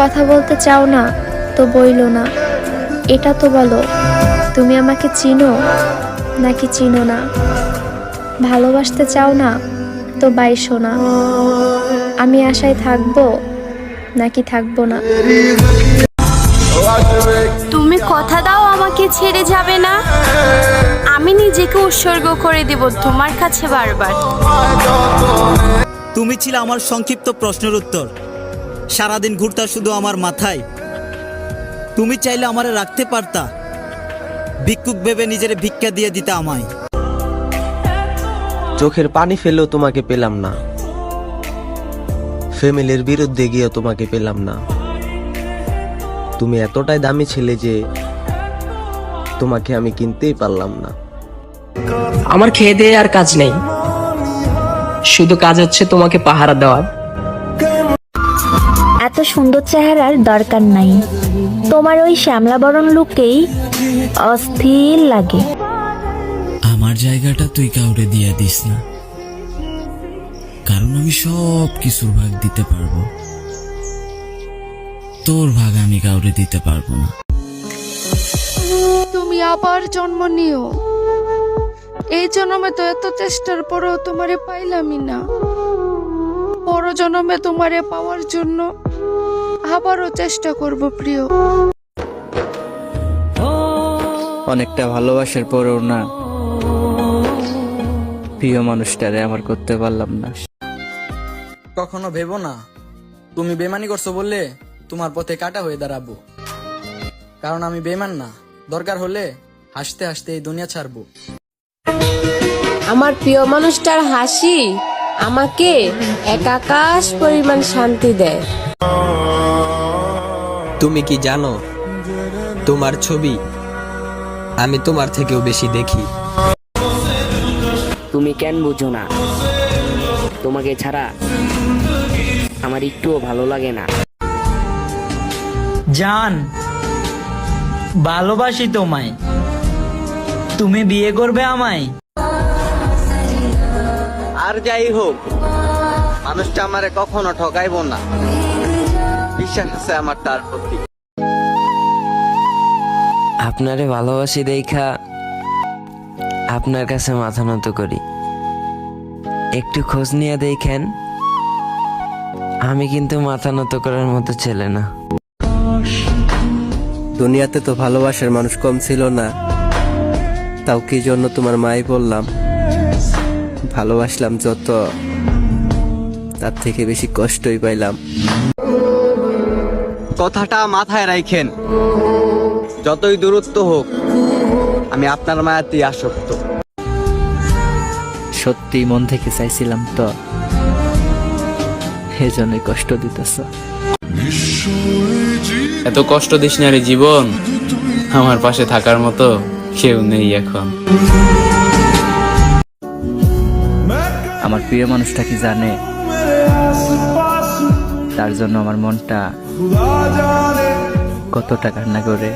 কথা বলতে চাও না তো বইলো না। এটা তো বলো তুমি আমাকে চিনো নাকি চিনো না? ভালোবাসতে চাও না তো বাইসো না। আমি আশায় থাকব নাকি থাকব না? তুমি কথা দাও আমাকে ছেড়ে যাবে না। আমি নিজেকে উৎসর্গ করে দেব তোমার কাছে বারবার। তুমি ছিল আমার সংক্ষিপ্ত প্রশ্নের উত্তর। সারাদিন ঘুরতা শুধু আমার মাথায়। তুমি চাইলে আমারে রাখতে পারতা। ভিক্ষুক ভেবে নিজের ভিক্ষা দিয়ে দিতে আমায়। চোখের পানি ফেলেও তোমাকে পেলাম না। ফ্যামিলির বিরুদ্ধে গিয়েও তোমাকে পেলাম না। তুমি এতটাই দামি ছিলে যে তোমাকে আমি কিনতেই পারলাম না। আমার খেয়ে দিয়ে আর কাজ নেই। শুধু কাজ হচ্ছে তোমাকে পাহারা দেওয়া। সুন্দর চেহারার দরকার নাই। তোমার ওই শ্যামলা বরণ লুকেই অস্থির লাগে। আমার জায়গাটা তুই কাউরে দিয়ে দিস না। কারণ আমি সব কিছুর ভাগ দিতে পারব। তোর ভাগ আমি কাউরে দিতে পারব না। তুমি আবার জন্ম নিও। এই জন্মে তো এত চেষ্টার পরেও তোমারে পাইলামই না। বড় জন্মে তোমারে পাওয়ার জন্য আবারও চেষ্টা করব প্রিয়। অনেকটা ভালোবাসার পরেও না প্রিয় মানুষটারে আমার করতে পারলাম না। কখনো ভেবো না তুমি বেমানি করছ বললে তোমার পথে কাটা হয়ে দাঁড়াবো। কারণ আমি বেমান না দরকার হলে হাসতে হাসতে এই দুনিয়া ছাড়বো। আমার প্রিয় মানুষটার হাসি আমাকে এক আকাশ পরিমাণ শান্তি দেয়। তুমি কি জানো? তোমার ছবি আমি তোমার থেকেও বেশি দেখি। তুমি কেন বুঝো না? তোমাকে ছাড়া আমার একটুও ভালো লাগে না। জান ভালোবাসি তোমায়। তুমি বিয়ে করবে আমায়। আর যাই হোক মানুষটা আমারে কখনো ঠকাইব না। বিশ্বাস আছে আমার তার প্রতি। আপনারে ভালোবাসি দেখা আপনার কাছে মাথা নত করি। একটু খোঁজ নিয়ে দেখেন আমি কিন্তু মাথা নত করার মতো ছেলে না। দুনিয়াতে তো ভালোবাসার মানুষ কম ছিল না তাও কি জন্য তোমার মাই বললাম? ভালোবাসলাম যত তার থেকে বেশি কষ্টই পাইলাম। কথাটা মাথায় রাখেন যতই দূরত্ব হোক আমি আপনার মায়াতেই আসক্ত। সত্যি মন থেকে চাইছিলাম তো এজন্যই কষ্ট দিতেছ। এত কষ্ট দিস না রে জীবন আমার পাশে থাকার মতো কেউ নেই এখন। আমার প্রিয় মানুষটা কি জানে? তার জন্য আমার মনটা কতটা কান্না করে।